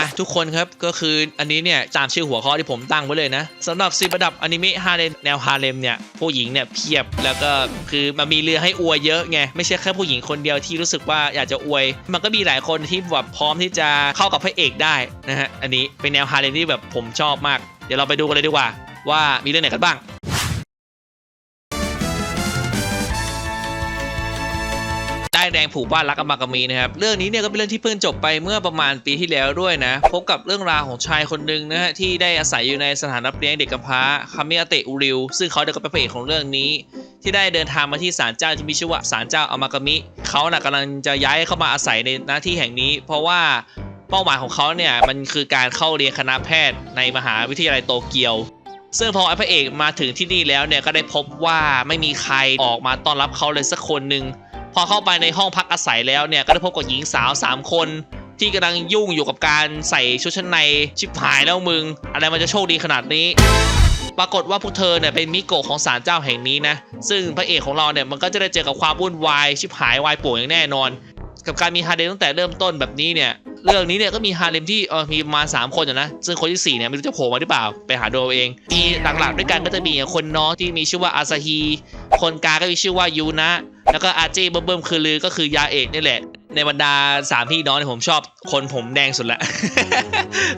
อะทุกคนครับก็คืออันนี้เนี่ยตามชื่อหัวข้อที่ผมตั้งไว้เลยนะสำหรับสิบระดับอนิเมะฮาเลมแนวฮาเลมเนี่ยผู้หญิงเนี่ยเพียบแล้วก็คือมันมีเรือให้อวยเยอะไงไม่ใช่แค่ผู้หญิงคนเดียวที่รู้สึกว่าอยากจะอวย มันก็มีหลายคนที่แบบพร้อมที่จะเข้ากับพระเอกได้นะฮะอันนี้เป็นแนวฮาเลมที่แบบผมชอบมาก เดี๋ยวเราไปดูกันเลยดีกว่าว่ามีเรื่องไหนกันบ้าง ได้แดงผูกบ้านรักอมากามีนะครับเรื่องนี้เนี่ยก็เป็นเรื่องที่เพิ่งจบไปเมื่อประมาณปีที่แล้วด้วยนะพบกับเรื่องราวของชายคนหนึ่งนะฮะที่ได้อาศัยอยู่ในสถานรับเลี้ยงเด็กกำพร้าคามิอาเตะอุริวซึ่งเขาเด็กก็เป็นพระเอกของเรื่องนี้ ที่ได้เดินทางมาที่ศาลเจ้าที่มีชื่อว่าศาลเจ้าอามากามิเขาน่ะกำลังจะย้ายเข้ามาอาศัยในหน้าที่แห่งนี้ เพราะว่าเป้าหมายของเขาเนี่ยมันคือการเข้าเรียนคณะแพทย์ในมหาวิทยาลัยโตเกียวซึ่งพอไอ้พระเอกมาถึงที่นี่แล้วเนี่ยก็ได้พบว่าไม่มีใครออกมาต้อนรับเขาเลยสักคนหนึ่ง พอเข้าไปในห้องพักอาศัยแล้วเนี่ยก็ได้พบกับหญิงสาว 3 คน ที่กำลังยุ่งอยู่กับการใส่ชุดชั้นในชิบหายแล้วมึง อะไรมันจะโชคดีขนาดนี้ ปรากฏว่าพวกเธอเนี่ยเป็นมิโกะของศาลเจ้าแห่งนี้นะ ซึ่งพระเอกของเราเนี่ยมันก็จะได้เจอกับความวุ่นวายชิบหายวายป่วงอย่างแน่นอน กับการมีฮาเลมตั้งแต่เริ่มต้นแบบนี้เนี่ยเรื่องนี้เนี่ยก็มีฮาเลมที่เออมีประมาณ3คนอยู่นะ ซึ่งคนที่ 4 เนี่ยไม่รู้จะโผล่มาหรือเปล่า ไปหาดูเอง มีหลักๆด้วยกันก็จะมีอย่างคนน้องที่มีชื่อว่าอาซาฮี คนกลางก็มีชื่อว่ายูนะ แล้วก็อาเจเบิ่มๆคือลือก็คือยาเอกนี่แหละ ในบรรดาสามพี่น้องเนี่ยผมชอบคนผมแดงสุดละ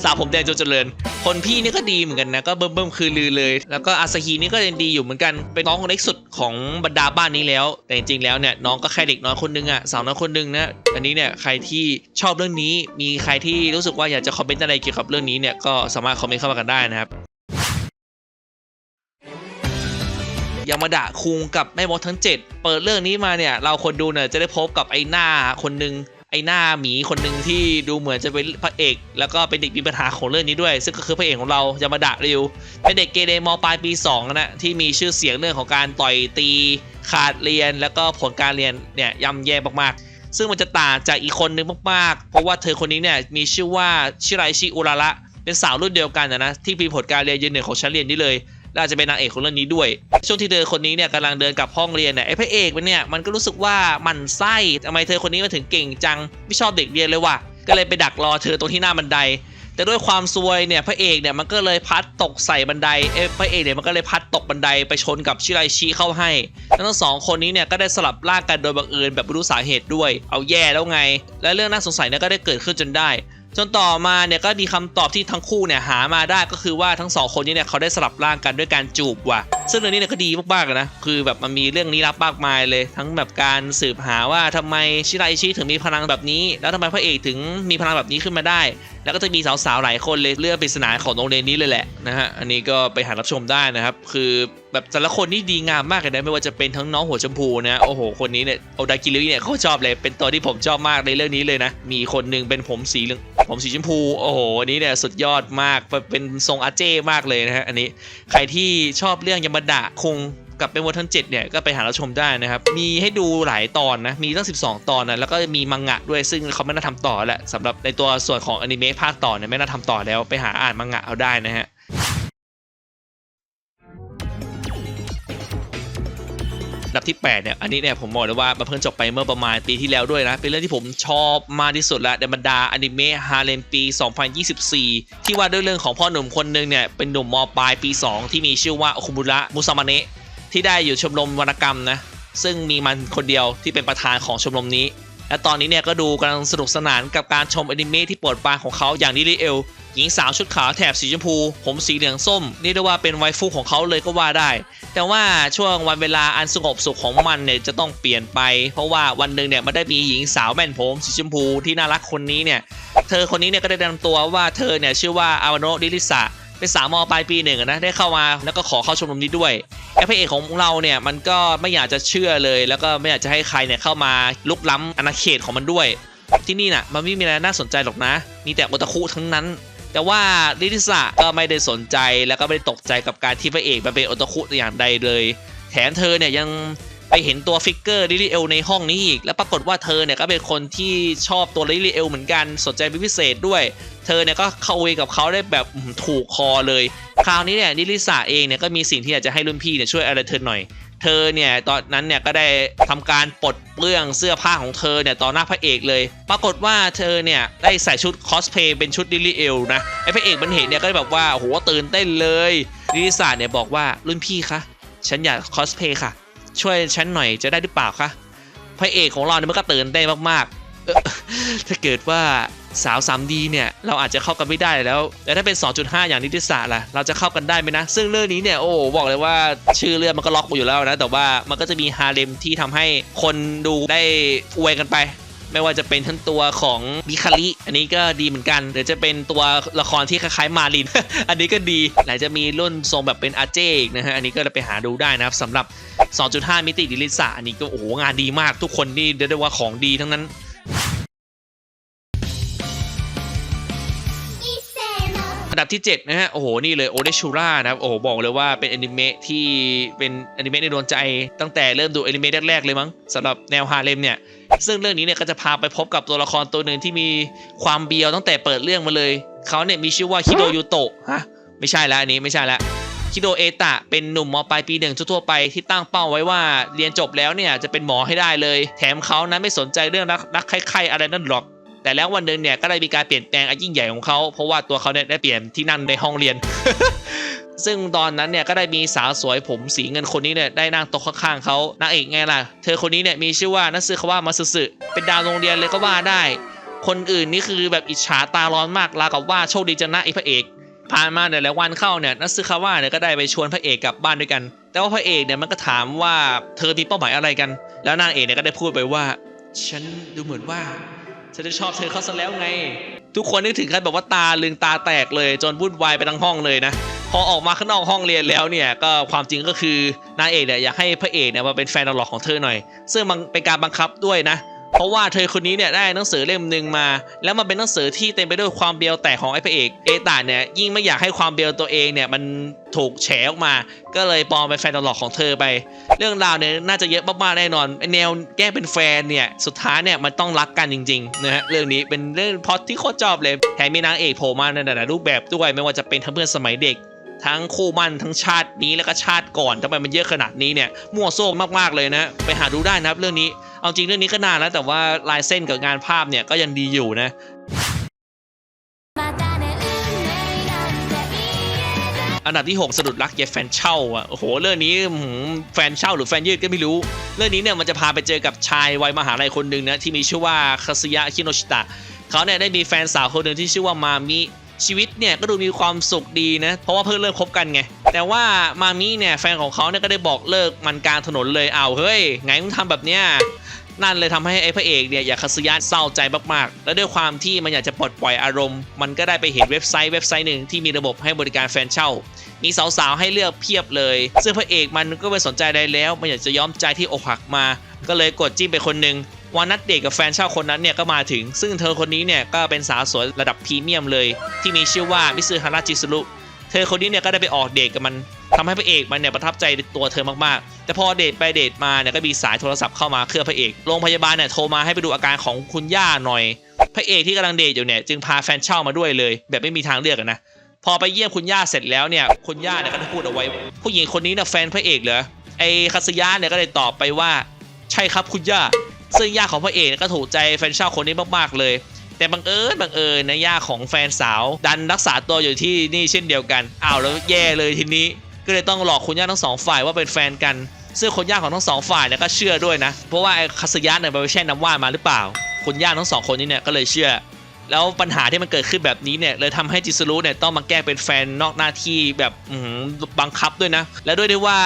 สาวผมแดงจนเจริญ คนพี่นี่ก็ดีเหมือนกันนะก็เบิ่มเบิ่มๆคือลือเลย แล้วก็อาซาฮีนี่ก็ยังดีอยู่เหมือนกันเป็นน้องคนเล็กสุดของบรรดาบ้านนี้แล้ว แต่จริงๆแล้วเนี่ยน้องก็แค่เด็กน้อยคนนึงอะสาวน้อยคนนึงนะอันนี้เนี่ยใครที่ชอบเรื่องนี้มีใครที่รู้สึกว่าอยากจะคอมเมนต์อะไรเกี่ยวกับเรื่องนี้เนี่ยก็สามารถคอมเมนต์เข้ามากันได้นะครับ ยามาดะคุงกับแม่มดทั้ง 7 เปิดเรื่องนี้มาเนี่ย เราคนดูเนี่ยจะได้พบกับไอ้หน้าคนหนึ่งไอ้หน้าหมีคนหนึ่งที่ดูเหมือนจะเป็นพระเอก แล้วก็เป็นเด็กมีปัญหาของเรื่องนี้ด้วย ซึ่งก็คือพระเอกของเรายามาดะริวเป็นเด็กเกเรมปลายปี2นะที่มีชื่อเสียงเรื่องของการต่อยตีขาดเรียน แล้วก็ผลการเรียนเนี่ยย่ำแย่มากๆ ซึ่งมันจะต่างจากอีกคนนึงมากๆ เพราะว่าเธอคนนี้เนี่ยมีชื่อว่าชิไรชิอุระระเป็นสาวรุ่นเดียวกันนะนะที่มีผลการเรียนยืนหนึ่งของชั้นเรียนนี้เลย และอาจจะเป็นนางเอกของเรื่องนี้ด้วย ช่วงที่เธอคนนี้เนี่ยกำลังเดินกลับห้องเรียนเนี่ยไอ้พระเอกมันเนี่ยมันก็รู้สึกว่ามันไส้ทำไมเธอคนนี้มาถึงเก่งจังไม่ชอบเด็กเรียนเลยว่ะก็เลยไปดักรอเธอตรงที่หน้าบันได แต่ด้วยความซวยเนี่ยพระเอกเนี่ยมันก็เลยพัดตกใส่บันไดเอ้พระเอกเนี่ยมันก็เลยพัดตกบันไดไปชนกับชิไรชิเข้าให้แล้วทั้งสองคนนี้เนี่ยก็ได้สลับร่างกันโดยบังเอิญแบบไม่รู้สาเหตุด้วย เอาแย่แล้วไง และเรื่องน่าสงสัยเนี่ยก็ได้เกิดขึ้นจนได้ จนต่อมาเนี่ยก็มีคำตอบที่ทั้งคู่เนี่ยหามาได้ก็คือว่าทั้งสองคนนี้เนี่ยเขาได้สลับร่างกันด้วยการจูบว่ะ ซึ่งเรื่องนี้เนี่ยก็ดีมากๆเลยนะ คือแบบมันมีเรื่องลี้ลับมากมายเลย ทั้งแบบการสืบหาว่าทำไมชิไรชิถึงมีพลังแบบนี้ แล้วทำไมพระเอกถึงมีพลังแบบนี้ขึ้นมาได้ แล้วก็จะมีสาวๆหลายคนเลยเรื่องปริศนาของโรงเรียนนี้เลยแหละนะฮะ อันนี้ก็ไปหารับชมได้นะครับ คือ แบบแต่ละคนนี่ดีงามมากเลยนะไม่ว่าจะเป็นทั้งน้องหัวชมพูนะโอ้โหคนนี้เนี่ยโอดากิริเนี่ยเขาชอบเลยเป็นตัวที่ผมชอบมากในเรื่องนี้เลยนะ มีคนหนึ่งเป็นผมสีเหลืองผมสีชมพูโอ้โหอันนี้เนี่ยสุดยอดมากเป็นทรงอาเจ้มากเลยนะฮะอันนี้ใครที่ชอบเรื่องยามาดะคงกับเป็นวันทั้ง7เนี่ยก็ไปหารับชมได้นะครับ มีให้ดูหลายตอนนะ มีตั้ง 12 ตอนนะ แล้วก็มีมังงะด้วยซึ่งเขาไม่น่าทำต่อแหละสำหรับในตัวส่วนของอนิเมะภาคต่อเนี่ยไม่น่าทำต่อแล้วไปหาอ่านมังงะเอาได้นะฮะ ดับที่8เนี่ยอันนี้เนี่ยผมบอกเลยว่ามันเพิ่งจบไปเมื่อประมาณปีที่แล้วด้วยนะ เป็นเรื่องที่ผมชอบมากที่สุดละในบรรดาอนิเมะฮาเลมปี 2024 ที่ว่าด้วยเรื่องของพ่อหนุ่มคนหนึ่งเนี่ยเป็นหนุ่มมปลายปี 2 ที่มีชื่อว่าโอคุมุระมุซามะเนะที่ได้อยู่ชมรมวรรณกรรมนะซึ่งมีมันคนเดียวที่เป็นประธานของชมรมนี้ และตอนนี้เนี่ยก็ดูกำลังสนุกสนานกับการชมอนิเมะที่โปรดปรานของเขาอย่างดิลิเอล หญิงสาวชุดขาวแถบสีชมพู ผมสีเหลืองส้มนี่เรียกว่าเป็นไวฟูของเขาเลยก็ว่าได้ แต่ว่าช่วงวันเวลาอันสงบสุขของมันเนี่ยจะต้องเปลี่ยนไป เพราะว่าวันหนึ่งเนี่ยมันได้มีหญิงสาวแม่นผมสีชมพูที่น่ารักคนนี้เนี่ยเธอคนนี้เนี่ยก็ได้แนะนำตัวว่าเธอเนี่ยชื่อว่าอาวาโนะดิลิสะเป็นสาวมปลายปีหนึ่งนะได้เข้ามาแล้วก็ขอเข้าชมรมนี้ด้วยไอ้พระเอกของเราเนี่ยมันก็ไม่อยากจะเชื่อเลย แล้วก็ไม่อยากจะให้ใครเนี่ยเข้ามาลุกล้ำอาณาเขตของมันด้วย ที่นี่น่ะมันไม่มีอะไรน่าสนใจหรอกนะ มีแต่โอตาคุทั้งนั้น แต่ว่าลิลิสะก็ไม่ได้สนใจแล้วก็ไม่ได้ตกใจกับการที่พระเอกมาเป็นโอตาคุอย่างใดเลย แถมเธอเนี่ยยังไปเห็นตัวฟิกเกอร์ลิลิเอลในห้องนี้อีก แล้วปรากฏว่าเธอเนี่ยก็เป็นคนที่ชอบตัวลิลิเอลเหมือนกันสนใจเป็นพิเศษด้วย เธอเนี่ยก็เข้าเวกับเขาได้แบบถูกคอเลย คราวนี้เนี่ยลิลิสะเองเนี่ยก็มีสิ่งที่อยากจะให้รุ่นพี่เนี่ยช่วยอะไรเธอหน่อย เธอเนี่ยตอนนั้นเนี่ยก็ได้ทำการปลดเปลื้องเสื้อผ้าของเธอเนี่ยต่อหน้าพระเอกเลย ปรากฏว่าเธอเนี่ยได้ใส่ชุดคอสเพย์เป็นชุดลิลลี่เอลนะไอพระเอกมันเห็นเนี่ยก็ได้แบบว่าโหตื่นเต้นเลยลิลิซาเนี่ยบอกว่ารุ่นพี่คะฉันอยากคอสเพย์ค่ะ ช่วยฉันหน่อยจะได้หรือเปล่าคะพระเอกของเราเนี่ยมันก็ตื่นเต้นมากๆ ถ้าเกิดว่าสาว 3D เนี่ย เราอาจจะเข้ากันไม่ได้แล้ว แต่ถ้าเป็น 2.5 อย่างนิติศาสตร์ล่ะ เราจะเข้ากันได้ไหมนะ ซึ่งเรื่องนี้เนี่ย โอ้ บอกเลยว่าชื่อเรื่องมันก็ล็อกอยู่แล้วนะ แต่ว่ามันก็จะมีฮาเลมที่ทำให้คนดูได้อวยกันไป ไม่ว่าจะเป็นทั้งตัวของมิคาริอันนี้ก็ดีเหมือนกัน หรือจะเป็นตัวละครที่คล้ายๆมาริน อันนี้ก็ดีหลายจะมีรุ่นทรงแบบเป็นอาเจกนะฮะ อันนี้ก็ไปหาดูได้นะครับสำหรับ 2.5 มิติดิลิสาอันนี้ก็โอ้โหงานดีมาก ทุกคนนี่เรียกได้ว่าของดีทั้งนั้น อันดับที่ 7 นะฮะ โอ้โห นี่เลยโอเดชูรานะครับ โอ้โห บอกเลยว่าเป็นอนิเมะที่เป็นอนิเมะในดวงใจ ตั้งแต่เริ่มดูอนิเมะแรกๆเลยมั้งสำหรับแนวฮาเลมเนี่ย ซึ่งเรื่องนี้เนี่ยก็จะพาไปพบกับตัวละครตัวหนึ่งที่มีความเบียวตั้งแต่เปิดเรื่องมาเลย เขาเนี่ยมีชื่อว่าคิโดยุโตะฮะไม่ใช่แล้วอันนี้ไม่ใช่แล้วคิโดเอตะเป็นหนุ่มมปลายปีหนึ่งทั่วๆไปที่ตั้งเป้าไว้ว่าเรียนจบแล้วเนี่ยจะเป็นหมอให้ได้เลย แถมเขานั้นไม่สนใจเรื่องรักรักใครๆอะไรนั่นหรอก แต่แล้ววันหนึ่งเนี่ยก็ได้มีการเปลี่ยนแปลงอันยิ่งใหญ่ของเขาเพราะว่าตัวเขาเนี่ยได้เปลี่ยนที่นั่งในห้องเรียน ซึ่งตอนนั้นเนี่ยก็ได้มีสาวสวยผมสีเงินคนนี้เนี่ยได้นั่งโต๊ะข้างๆเขานางเอกไงล่ะ เธอคนนี้เนี่ยมีชื่อว่านัซึคาวะมาสึสึเป็นดาวโรงเรียนเลยก็ว่าได้ คนอื่นนี่คือแบบอิจฉาตาร้อนมากราวกับว่าโชคดีจังนะไอ้พระเอกผ่านมาเนี่ยหลายวันเข้าเนี่ยนัซึคาวะเนี่ยก็ได้ไปชวนพระเอกกลับบ้านด้วยกัน แต่ว่าพระเอกเนี่ยมันก็ถามว่าเธอมีเป้าหมายอะไรกัน แล้วนางเอกเนี่ยก็ได้พูดไปว่า ฉันดูเหมือนว่า ฉันจะชอบเธอเขาซะแล้วไง ทุกคนนึกถึงขั้นแบบว่าตาลืงตาแตกเลย จนวุ่นวายไปทั้งห้องเลยนะ พอออกมาข้างนอกห้องเรียนแล้วเนี่ยก็ความจริงก็คือนางเอกเนี่ยอยากให้พระเอกเนี่ยมาเป็นแฟนตลอดของเธอหน่อย ซึ่งมันเป็นการบังคับด้วยนะ เพราะว่าเธอคนนี้เนี่ยได้หนังสือเล่มหนึ่งมา แล้วมันเป็นหนังสือที่เต็มไปด้วยความเบียวแตกของไอ้พระเอกเอตาเนี่ยยิ่งไม่อยากให้ความเบียวตัวเองเนี่ยมันถูกแฉออกมา ก็เลยปลอมเป็นแฟนตลอดของเธอไป เรื่องราวเนี่ยน่าจะเยอะมากๆแน่นอนแนวแก้เป็นแฟนเนี่ยสุดท้ายเนี่ยมันต้องรักกันจริงๆนะฮะเรื่องนี้เป็นเรื่องพอตที่โคตรชอบเลยแถมมีนางเอกโผล่มาในหลายรูปแบบด้วยไม่ว่าจะเป็นทั้งเพื่อนสมัยเด็ก ทั้งคู่มั่นทั้งชาตินี้แล้วก็ชาติก่อนทำไมมันเยอะขนาดนี้เนี่ยมั่วโซ่มากๆเลยนะไปหาดูได้นะครับเรื่องนี้เอาจริงเรื่องนี้ก็นานแล้วแต่ว่าลายเส้นกับงานภาพเนี่ยก็ยังดีอยู่นะอันดับที่ 6สะดุดรักเยแฟนเช่าอะโอ้โหเรื่องนี้แฟนเช่าหรือแฟนยืดก็ไม่รู้ เรื่องนี้เนี่ยมันจะพาไปเจอกับชายวัยมหาลัยคนหนึ่งนะที่มีชื่อว่าคาซึยะคิโนชิตะเขาเนี่ยได้มีแฟนสาวคนหนึ่งที่ชื่อว่ามามิ ชีวิตเนี่ยก็ดูมีความสุขดีนะ เพราะว่าเพิ่งเริ่มคบกันไง แต่ว่ามามิเนี่ยแฟนของเขาเนี่ยก็ได้บอกเลิกมันกลางถนนเลยอ้าวเฮ้ยไงมึงทำแบบเนี้ยนั่นเลยทำให้ไอ้พระเอกเนี่ยอยากคาสยะเศร้าใจมากๆ และด้วยความที่มันอยากจะปลดปล่อยอารมณ์ มันก็ได้ไปเห็นเว็บไซต์เว็บไซต์หนึ่งที่มีระบบให้บริการแฟนเช่า มีสาวๆให้เลือกเพียบเลย ซึ่งพระเอกมันก็ไม่สนใจใดแล้ว มันอยากจะย้อมใจที่อกหักมา ก็เลยกดจิ้มไปคนหนึ่ง วันนัดเดทกับแฟนเช่าคนนั้นเนี่ยก็มาถึง ซึ่งเธอคนนี้เนี่ยก็เป็นสาวสวยระดับพรีเมียมเลย ที่มีชื่อว่ามิซึฮาราจิสุรุเธอคนนี้เนี่ยก็ได้ไปออกเดทกับมันทำให้พระเอกมันเนี่ยประทับใจตัวเธอมากๆ แต่พอเดทไปเดทมาเนี่ยก็มีสายโทรศัพท์เข้ามาเครือพระเอก โรงพยาบาลเนี่ยโทรมาให้ไปดูอาการของคุณย่าหน่อย พระเอกที่กำลังเดทอยู่เนี่ยจึงพาแฟนเช่ามาด้วยเลย แบบไม่มีทางเลือกนะ พอไปเยี่ยมคุณย่าเสร็จแล้วเนี่ยคุณย่าเนี่ยก็ได้พูดเอาไว้ ผู้หญิงคนนี้เนี่ยแฟนพระเอกเหรอ ไอ้คาสยะเนี่ยก็เลยตอบไปว่า ใช่ครับคุณย่า ซึ่งย่าของพระเอกก็ถูกใจแฟนชาวคนนี้มากๆเลย แต่บังเอิญบังเอิญนะย่าของแฟนสาว ดันรักษาตัวอยู่ที่นี่เช่นเดียวกันอ้าวแล้วแย่เลยทีนี้ ก็เลยต้องหลอกคุณย่าทั้งสองฝ่ายว่าเป็นแฟนกันซึ่งคนย่าของทั้งสองฝ่ายเนี่ยก็เชื่อด้วยนะ เพราะว่าไอ้คาสยะเนี่ยไปแช่น้ำว่านมาหรือเปล่าคุณย่าทั้งสองคนนี้เนี่ยก็เลยเชื่อ แล้วปัญหาที่มันเกิดขึ้นแบบนี้เนี่ยเลยทำให้จิสรุเนี่ยต้องมาแก้เป็นแฟนนอกหน้าที่แบบบังคับด้วยนะ และด้วยที่ว่า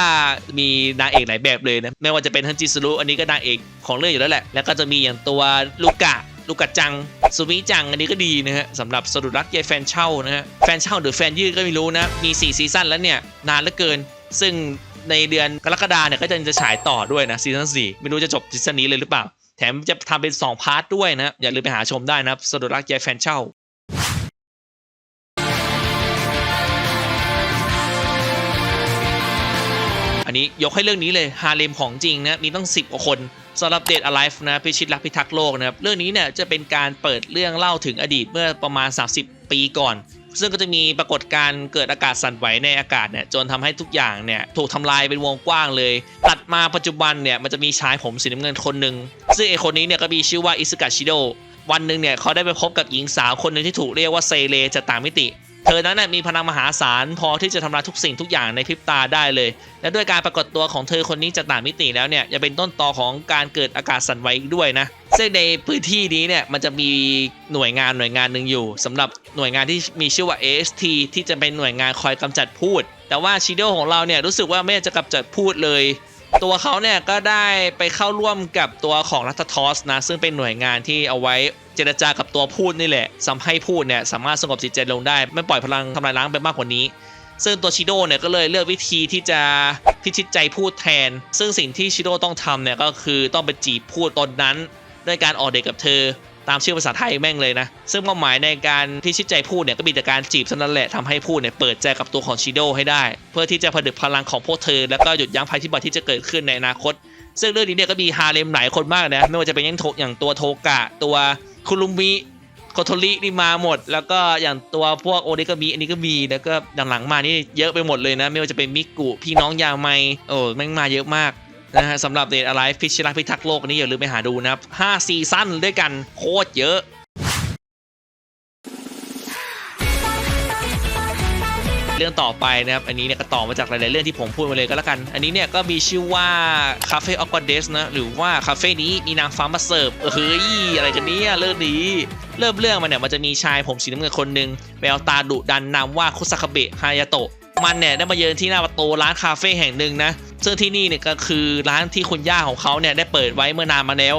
มีนางเอกหลายแบบเลยนะไม่ว่าจะเป็นทั้งจิสรุอันนี้ก็นางเอกของเรื่องอยู่แล้วแหละ แล้วก็จะมีอย่างตัวลูกะลูกกะจังซูมิจังอันนี้ก็ดีนะฮะสำหรับสะดุรักยายแฟนเช่านะฮะแฟนเช่าหรือแฟนยืดก็ไม่รู้นะ มี 4 ซีซั่นแล้วเนี่ย นานเหลือเกิน ซึ่งในเดือนกรกฎาเนี่ยก็จะจะฉายต่อด้วยนะซีซั่น4ไม่รู้จะจบซีซั่นนี้เลยหรือเปล่า แถมจะทำเป็น 2 พาร์ทด้วยนะ อย่าลืมไปหาชมได้นะครับสะดุดรักยายแฟนเช่าอันนี้ยกให้เรื่องนี้เลยฮาเลมของจริงนะมีตั้ง10กว่าคนสำหรับเด d Alive นะพิชิตรักพิทักษ์โลกนะครับเรื่องนี้เนี่ยจะเป็นการเปิดเรื่องเล่าถึงอดีตเมื่อประมาณ 30 ปีก่อน ซึ่งก็จะมีปรากฏการณ์เกิดอากาศสั่นไหวในอากาศเนี่ยจนทำให้ทุกอย่างเนี่ยถูกทำลายเป็นวงกว้างเลย ตัดมาปัจจุบันเนี่ยมันจะมีชายผมสีน้ำเงินคนหนึ่งซึ่งไอคนนี้เนี่ยก็มีชื่อว่าอิสกาชิโดวันหนึ่งเนี่ยเขาได้ไปพบกับหญิงสาวคนหนึ่งที่ถูกเรียกว่าเซเลจากต่างมิติ เธอนั้นนะมีพลังมหาศาลพอที่จะทำลายทุกสิ่งทุกอย่างในพริบตาได้เลย และด้วยการปรากฏตัวของเธอคนนี้จากต่างมิติแล้วเนี่ยจะเป็นต้นตอของการเกิดอากาศสั่นไหวด้วยนะซึ่งในพื้นที่นี้เนี่ยมันจะมีหน่วยงานหน่วยงานหนึ่งอยู่สำหรับหน่วยงานที่มีชื่อว่า AST ที่จะเป็นหน่วยงานคอยกำจัดพูด แต่ว่าชิโดของเราเนี่ยรู้สึกว่าไม่จะกำจัดพูดเลยตัวเขาเนี่ยก็ได้ไปเข้าร่วมกับตัวของรัตทอสนะซึ่งเป็นหน่วยงานที่เอาไว้ เจรจากับตัวพูดนี่แหละทำให้พูดเนี่ยสามารถสงบจิตใจลงได้ ไม่ปล่อยพลังทำลายล้างไปมากกว่านี้ ซึ่งตัวชิโดเนี่ยก็เลยเลือกวิธีที่จะพิชิตใจพูดแทน ซึ่งสิ่งที่ชิโดต้องทำเนี่ยก็คือต้องไปจีบพูดตนนั้น ด้วยการออกเดทกับเธอตามชื่อภาษาไทยแม่งเลยนะ ซึ่งเป้าหมายในการพิชิตใจพูดเนี่ยก็มีแต่การจีบเท่านั้นแหละทำให้พูดเนี่ยเปิดใจกับตัวของชิโดให้ได้ เพื่อที่จะผนึกพลังของพวกเธอ แล้วก็หยุดยั้งภัยพิบัติที่จะเกิดขึ้นในอนาคต ซึ่งเรื่องนี้เนี่ยก็มีฮาเลมหลายคนมากนะ ไม่ว่าจะเป็นอยังโทอย่างตัวโทกะตัว คุรุมิโคโทรินี่มาหมด แล้วก็อย่างตัวพวกโอเดก็มีอันนี้ก็มี แล้วก็หลังๆมานี่เยอะไปหมดเลยนะ ไม่ว่าจะเป็นมิกุพี่น้องยาไมโอ้แม่งมาเยอะมากนะฮะสำหรับเดทอะไรฟิชชิรักพิทักษ์โลกอันนี้อย่าลืมไปหาดูนะครับ 5 ซีซั่นด้วยกันโคตรเยอะ เรื่องต่อไปนะครับ อันนี้เนี่ยก็ต่อมาจากหลายๆเรื่องที่ผมพูดมาเลยก็แล้วกัน อันนี้เนี่ยก็มีชื่อว่าคาเฟ่ออกวเดสนะ หรือว่าคาเฟ่นี้มีนางฟ้ามาเสิร์ฟเอ้ยอะไรกันเนี่ยเรื่องนี้ เริ่มเรื่องมันเนี่ยมันจะมีชายผมสีน้ำเงินคนหนึ่งแววตาดุดันนามว่าคุซากาเบะฮายาโตะมันเนี่ยได้มาเยือนที่หน้าประตูร้านคาเฟ่แห่งหนึ่งนะ ซึ่งที่นี่เนี่ยก็คือร้านที่คุณย่าของเขาเนี่ยได้เปิดไว้เมื่อนานมาแล้ว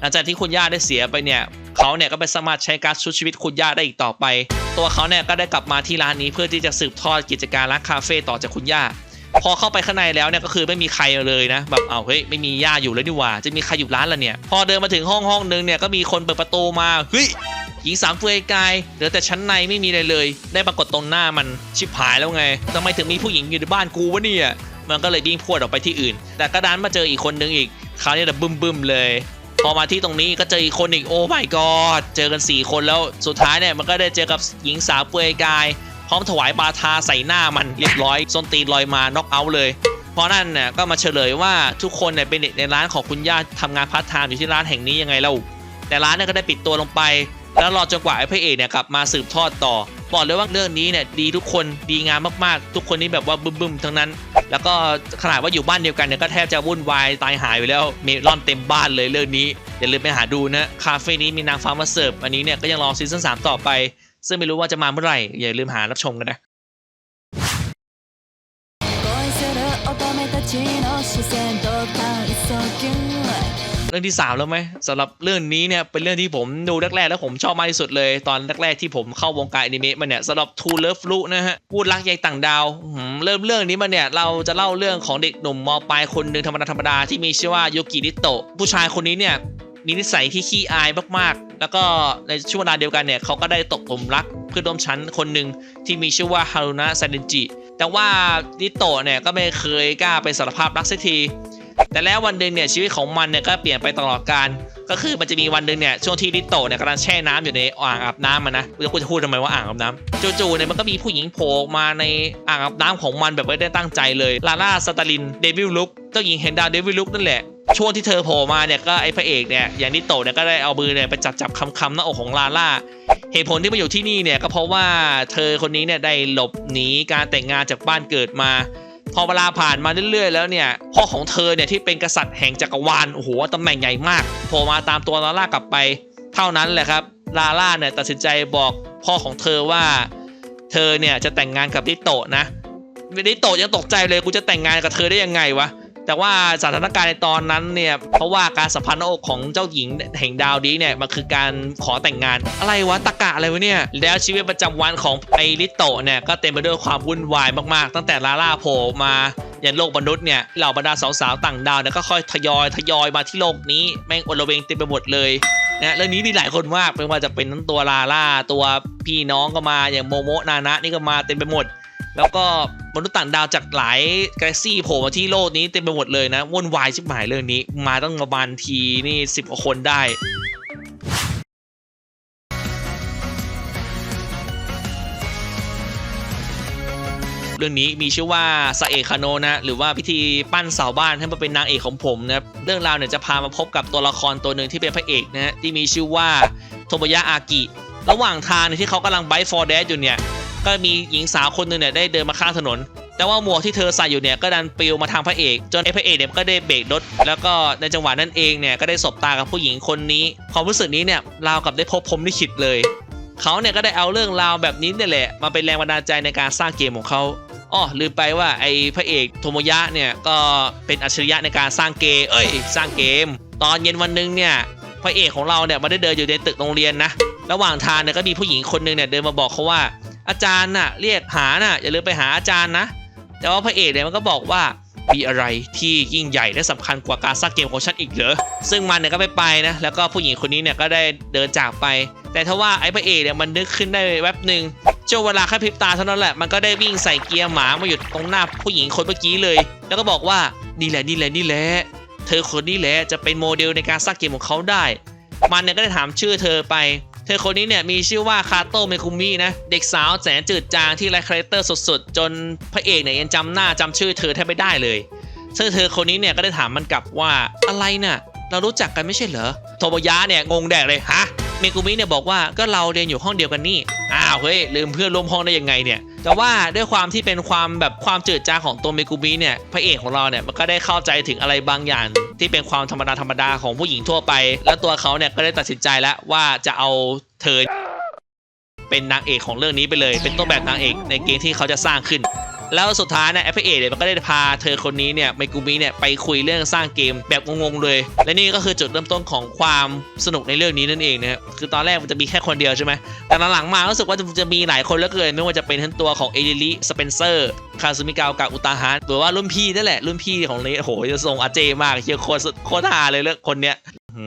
หลังจากที่คุณย่าได้เสียไปเนี่ยเขาเนี่ยก็ไม่สามารถใช้การชุบชีวิตคุณย่าได้อีกต่อไป ตัวเขาเนี่ยก็ได้กลับมาที่ร้านนี้เพื่อที่จะสืบทอดกิจการร้านคาเฟ่ต่อจากคุณย่า พอเข้าไปข้างในแล้วเนี่ยก็คือไม่มีใครเลยนะแบบเอาวเฮ้ยไม่มีย่าอยู่แล้วนี่หว่าจะมีใครอยู่ร้านละเนี่ย พอเดินมาถึงห้องห้องนึงเนี่ยก็มีคนเปิดประตูมาเฮ้ยหญิงสามเฟือยกายเหลือแต่ชั้นในไม่มีอะไรเลย ได้ปรากฏตรงหน้ามันชิบหายแล้วไงทำไมถึงมีผู้หญิงอยู่ในบ้านกูวะเนี่ยมันก็เลยวิ่งพวดออกไปที่อื่น แต่ก็ดันมาเจออีกคนนึงอีกคราวนี้แบบบึ้มๆเลย พอมาที่ตรงนี้ก็เจออีกคนอีกโอ้ my god เจอกัน 4 คนแล้วสุดท้ายเนี่ยมันก็ได้เจอกับหญิงสาวเปลือยกาย พร้อมถวายบาทาใส่หน้ามันเรียบร้อยส้นตีนลอยมาน็อกเอาท์เลย เพราะนั่นเนี่ยก็มาเฉลยว่าทุกคนเนี่ยเป็นเด็กในร้านของคุณย่าทำงานพาร์ทไทม์อยู่ที่ร้านแห่งนี้ยังไงเล่าแต่ร้านเนี่ยก็ได้ปิดตัวลงไป แล้วรอจนกว่าไอ้พระเอกเนี่ยกลับมาสืบทอดต่อ บอกเลยว่าเรื่องนี้เนี่ยดีทุกคนดีงามมากๆ ทุกคนนี่แบบว่าบึ้มๆทั้งนั้น แล้วก็ขนาดว่าอยู่บ้านเดียวกันเนี่ยก็แทบจะวุ่นวายตายหายไปแล้วเมลอนเต็มบ้านเลยเรื่องนี้อย่าลืมไปหาดูนะคาเฟ่นี้มีนางฟ้ามาเสิร์ฟอันนี้เนี่ยก็ยังรอซีซั่น3ต่อไป ซึ่งไม่รู้ว่าจะมาเมื่อไหร่ อย่าลืมหารับชมกันนะ 恋する乙女たちの視線と感想キュン เรื่องที่3แล้วไหมสำหรับเรื่องนี้เนี่ยเป็นเรื่องที่ผมดูแรกๆแล้วผมชอบมากที่สุดเลย ตอนแรกๆที่ผมเข้าวงการอนิเมะมาเนี่ยสำหรับ True Love Ru นะฮะพูดรักยายต่างดาวเริ่มเรื่องนี้มาเนี่ยเราจะเล่าเรื่องของเด็กหนุ่มมปลายคนหนึ่งธรรมดาธรรมดาที่มีชื่อว่าโยกิริโตะผู้ชายคนนี้เนี่ยมีนิสัยที่ขี้อายมากๆ แล้วก็ในช่วงเวลาเดียวกันเนี่ยเขาก็ได้ตกหลุมรักเพื่อนร่วมชั้นคนหนึ่งที่มีชื่อว่าฮารุนะไซเดนจิแต่ว่าริโตะเนี่ยก็ไม่เคยกล้าไปสารภาพรักสักที แต่แล้ววันหนึ่งเนี่ยชีวิตของมันเนี่ยก็เปลี่ยนไปตลอดการก็คือมันจะมีวันหนึ่งเนี่ยช่วงที่ริโตเนี่ยกำลังแช่น้ำอยู่ในอ่างอาบน้ำมันนะแล้วกูจะพูดทำไมว่าอ่างอาบน้ำจู่ๆเนี่ยมันก็มีผู้หญิงโผล่มาในอ่างอาบน้ำของมันแบบไม่ได้ตั้งใจเลยลาล่าสตาลินเดวิลลุกเจ้าหญิงเฮนดาเดวิลลุกนั่นแหละช่วงที่เธอโผล่มาเนี่ยก็ไอ้พระเอกเนี่ยอย่างริโตเนี่ยก็ได้เอามือเนี่ยไปจับจับคำคำหน้าอกของลาล่าเหตุผลที่มาอยู่ที่นี่เนี่ยก็เพราะว่าเธอคนนี้เนี่ยได้หลบหนีการแต่งงานจากบ้านเกิดมา พอเวลาผ่านมาเรื่อยๆ แล้วเนี่ยพ่อของเธอเนี่ยที่เป็นกษัตริย์แห่งจักรวาลโอ้โหตำแหน่งใหญ่มากโผล่มาตามตัวลาล่ากลับไป เท่านั้นแหละครับลาล่าเนี่ยตัดสินใจบอกพ่อของเธอว่า เธอเนี่ยจะแต่งงานกับดิโตะนะดิโตะยังตกใจเลยกูจะแต่งงานกับเธอได้ยังไงวะ แต่ว่าสถานการณ์ในตอนนั้นเนี่ยเพราะว่าการสัมพันธ์อกของเจ้าหญิงแห่งดาวนี้เนี่ยมันคือการขอแต่งงานอะไรวะตะกะอะไรวะเนี่ยแล้วชีวิตประจำวันของไอริโตะเนี่ยก็เต็มไปด้วยความวุ่นวายมากๆ ตั้งแต่ลาล่าโผล่มายันโลกมนุษย์เนี่ยเหล่าบรรดาสาวๆต่างดาวเนี่ยก็ค่อยทยอยทยอยมาที่โลกนี้แม่งอลเวงเต็มไปหมดเลยนะเรื่องนี้มีหลายคนมากไม่ว่าจะเป็นทั้งตัวลาล่าตัวพี่น้องก็มาอย่างโมโมนานะนี่ก็มาเต็มไปหมด แล้วก็มนุษย์ต่างดาวจากหลายกาแล็กซี่โผล่มาที่โลกนี้เต็มไปหมดเลยนะวุ่นวายชิบหายเรื่องนี้ มาตั้งประมาณทีนี่สิบกว่าคนได้เรื่องนี้มีชื่อว่าสาเอกคาโนนะหรือว่าพิธีปั้นสาวบ้านให้มาเป็นนางเอกของผมนะเรื่องราวเนี่ยจะพามาพบกับตัวละครตัวหนึ่งที่เป็นพระเอกนะที่มีชื่อว่าโทโมยะอากิ ระหว่างทางที่เขากำลังไบฟอร์เดสอยู่เนี่ย ก็มีหญิงสาวคนหนึ่งเนี่ยได้เดินมาข้างถนน แต่ว่าหมวกที่เธอใส่อยู่เนี่ยก็ดันปลิวมาทางพระเอก จนไอ้พระเอกเนี่ยก็ได้เบรกรถแล้วก็ในจังหวะนั้นเองเนี่ยก็ได้สบตากับผู้หญิงคนนี้ ความรู้สึกนี้เนี่ยราวกับได้พบพรมลิขิตเลยเขาเนี่ยก็ได้เอาเรื่องราวแบบนี้เนี่ยแหละ มาเป็นแรงบันดาลใจในการสร้างเกมของเขาอ้อลืมไปว่าไอ้พระเอกโทโมยะเนี่ยก็เป็นอัจฉริยะในการสร้างเกมเอ้ยสร้างเกม ตอนเย็นวันหนึงเนี่ยพระเอกของเราเนี่ยมาได้เดินอยู่ในตึกโรงเรียนนะ ระหว่างทางเนี่ยก็มีผู้หญิงคนหนึงเนี่ยเดินมาบอกเขาว่า อาจารย์น่ะ เรียกหาน่ะอย่าลืมไปหาอาจารย์นะ แต่ว่าพระเอกเนี่ยมันก็บอกว่ามีอะไรที่ยิ่งใหญ่และสำคัญกว่าการสร้างเกมของฉันอีกเหรอ ซึ่งมันเนี่ยก็ไม่ไปนะ แล้วก็ผู้หญิงคนนี้เนี่ยก็ได้เดินจากไป แต่ถ้าว่าไอ้พระเอกเนี่ยมันนึกขึ้นได้แวบหนึ่งช่วงเวลาแค่พริบตาเท่านั้นแหละ มันก็ได้วิ่งใส่เกียร์หมามาหยุดตรงหน้าผู้หญิงคนเมื่อกี้เลย แล้วก็บอกว่านี่แหละนี่แหละนี่แหละ เธอคนนี้แหละจะเป็นโมเดลในการสร้างเกมของเขาได้ มันเนี่ยก็ได้ถามชื่อเธอไป เธอคนนี้เนี่ยมีชื่อว่าคาโตะเมคุมินะ เด็กสาวแสนจืดจางที่ไร้คาแรคเตอร์สุดๆ จนพระเอกเนี่ยยังจำหน้าจำชื่อเธอแทบไม่ได้เลย ซึ่งเธอคนนี้เนี่ยก็ได้ถามมันกลับว่าอะไรน่ะเรารู้จักกันไม่ใช่เหรอโทโบยะเนี่ยงงแดกเลยฮะ เมกุมิเนี่ยบอกว่าก็เราเรียนอยู่ห้องเดียวกันนี่ อ้าวเฮ้ยลืมเพื่อนร่วมห้องได้ยังไงเนี่ย แต่ว่าด้วยความที่เป็นความแบบความจืดจางของตัวเมกุมิเนี่ยพระเอกของเราเนี่ยมันก็ได้เข้าใจถึงอะไรบางอย่าง ที่เป็นความธรรมดาธรรมดาของผู้หญิงทั่วไป แล้วตัวเขาเนี่ยก็ได้ตัดสินใจแล้วว่าจะเอาเธอ เป็นนางเอกของเรื่องนี้ไปเลย เป็นต้นแบบนางเอกในเกมที่เขาจะสร้างขึ้น แล้วสุดท้ายเนี่ยแอปเอเนี่ยมันก็ได้พาเธอคนนี้เนี่ยไมกูมิเนี่ยไปคุยเรื่องสร้างเกมแบบงงๆเลย และนี่ก็คือจุดเริ่มต้นของความสนุกในเรื่องนี้นั่นเองนะครับคือตอนแรกมันจะมีแค่คนเดียวใช่ไหมแต่หลังๆมารู้สึกว่าจะมีหลายคนเหลือเกินไม่ว่าจะเป็นทั้งตัวของเอลิลิสเปนเซอร์คาซูมิกาวกับอุตาฮานหรือว่ารุ่นพี่นั่นแหละรุ่นพี่ของนี้โอ้โหจะทรงอาเจมากเชียโคตรสุดโคตรฮาเลยเรื่องคนเนี้ย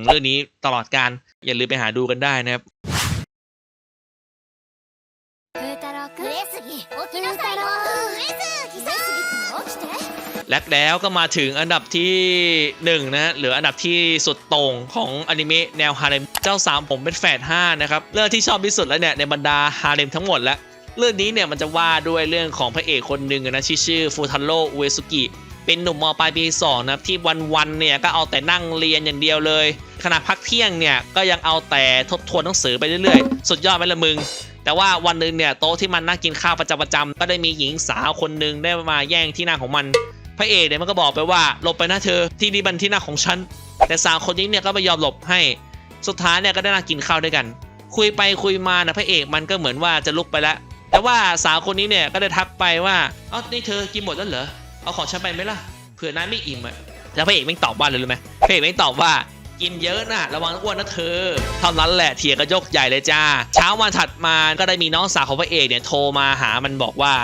เรื่องนี้ตลอดการอย่าลืมไปหาดูกันได้นะครับ 上杉起きなさいよ上杉上杉君起きて และแล้วก็มาถึงอันดับที่หนึ่งนะหรืออันดับที่สุดโต่งของอนิเมะแนวฮาเร็มเจ้าสามผมเป็นแฝด5นะครับเรื่องที่ชอบที่สุดแล้วเนี่ยในบรรดาฮาเร็มทั้งหมดแล้ว เรื่องนี้เนี่ยมันจะว่าด้วยเรื่องของพระเอกคนหนึ่งนะชื่อชื่อฟูทันโร่อุเอสุกิ เป็นหนุ่มมปลายปีสองนะครับที่วันๆเนี่ยก็เอาแต่นั่งเรียนอย่างเดียวเลย ขณะพักเที่ยงเนี่ยก็ยังเอาแต่ทบทวนหนังสือไปเรื่อยๆ สุดยอดไหมละมึง แต่ว่าวันหนึ่งเนี่ยโต๊ะที่มันนั่งกินข้าวประจำประจำๆก็ได้มีหญิงสาวคนหนึ่งได้มาแย่งที่นั่งของมัน พระเอกเนี่ยมันก็บอกไปว่าหลบไปนะเธอที่นี่มันที่นั่งของฉันแต่สาวคนนี้เนี่ยก็ไม่ยอมหลบให้สุดท้ายเนี่ยก็ได้นั่งกินข้าวด้วยกัน คุยไปคุยมานะพระเอกมันก็เหมือนว่าจะลุกไปแล้วแต่ว่าสาวคนนี้เนี่ยก็ได้ทักไปว่าเอ้านี่เธอกินหมดแล้วเหรอเอาของฉันไปไหมล่ะเผื่อนายไม่อิ่มอะแล้วพระเอกไม่งตอบว่าเลยรู้ไหมพระเอกไม่งตอบว่า กินเยอะนะระวังอ้วนนะเธอ เท่านั้นแหละเถียงก็ยกใหญ่เลยจ้า เช้าวันถัดมาก็ได้มีน้องสาวของพระเอกเนี่ยโทรมาหามันบอกว่า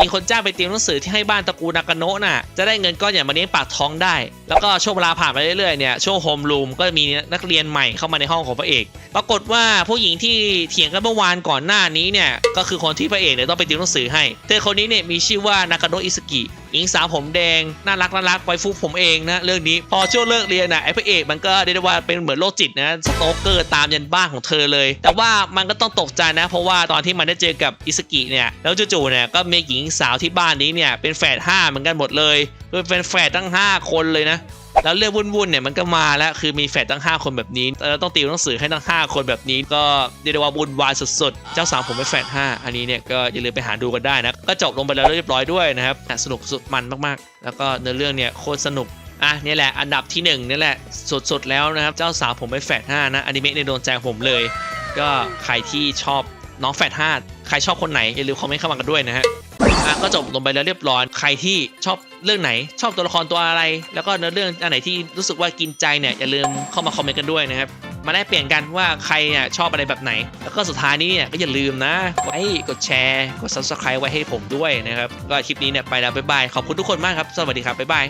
มีคนจ้างไปเตรียมหนังสือที่ให้บ้านตระกูลนากาโนะน่ะ จะได้เงินก้อนใหญ่มาเลี้ยงปากท้องได้ แล้วก็ช่วงเวลาผ่านไปเรื่อยๆเนี่ยช่วงโฮมรูมก็มีนักเรียนใหม่เข้ามาในห้องของพระเอก ปรากฏว่าผู้หญิงที่เถียงกันเมื่อวานก่อนหน้านี้เนี่ยก็คือคนที่พระเอกเนี่ยต้องไปเตรียมหนังสือให้ เธอคนนี้เนี่ยมีชื่อว่านากาโนะอิสกิ หญิงสาวผมแดงน่ารักน่ารักไวฟุกผมเองนะเรื่องนี้พอช่วงเลิกเรียนน่ะไอ้พระเอกมันก็เรียกได้ว่าเป็นเหมือนโรคจิตนะสโตเกอร์ตามยันบ้านของเธอเลย แต่ว่ามันก็ต้องตกใจนะ เพราะว่าตอนที่มันได้เจอกับอิสกิเนี่ยแล้วจู่ๆเนี่ยก็มีหญิงสาวที่บ้านนี้เนี่ยเป็นแฝดห้าเหมือนกันหมดเลยเป็นแฝดตั้ง 5 คนเลยนะ แล้วเรื่องวุ่นๆเนี่ยมันก็มาแล้วคือมีแฝดตั้ง 5 คนแบบนี้เราต้องติวหนังสือให้ตั้ง 5 คนแบบนี้ ก็เรียกได้ว่าวุ่นวายสุดๆ เจ้าสาวผมเป็นแฝด5อันนี้เนี่ยก็อย่าลืมไปหาดูกันได้นะ ก็จบลงไปแล้วเรียบร้อยด้วยนะครับสนุกสุดมันมากๆ แล้วก็เนื้อเรื่องเนี่ยโคตรสนุกอะนี่แหละอันดับที่หนึ่งนี่แหละสุดๆแล้วนะครับเจ้าสาวผมเป็นแฝด5นะอนิเมะในโดนใจผมเลย ก็ใครที่ชอบน้องแฝด5ใครชอบคนไหนอย่าลืมคอมเมนต์เข้ามากันด้วยนะฮะอะก็จบลงไปแล้วเรียบร้อยใครที่ชอบ เรื่องไหนชอบตัวละครตัวอะไร แล้วก็เนื้อเรื่องอันไหนที่รู้สึกว่ากินใจเนี่ยอย่าลืมเข้ามาคอมเมนต์กันด้วยนะครับมาได้เปลี่ยนกันว่าใครเนี่ยชอบอะไรแบบไหน แล้วก็สุดท้ายนี้เนี่ยก็อย่าลืมนะไว้กดแชร์กด subscribe ไว้ให้ผมด้วยนะครับก็คลิปนี้เนี่ยไปแล้วบ๊ายบายขอบคุณทุกคนมากครับสวัสดีครับบ๊ายบาย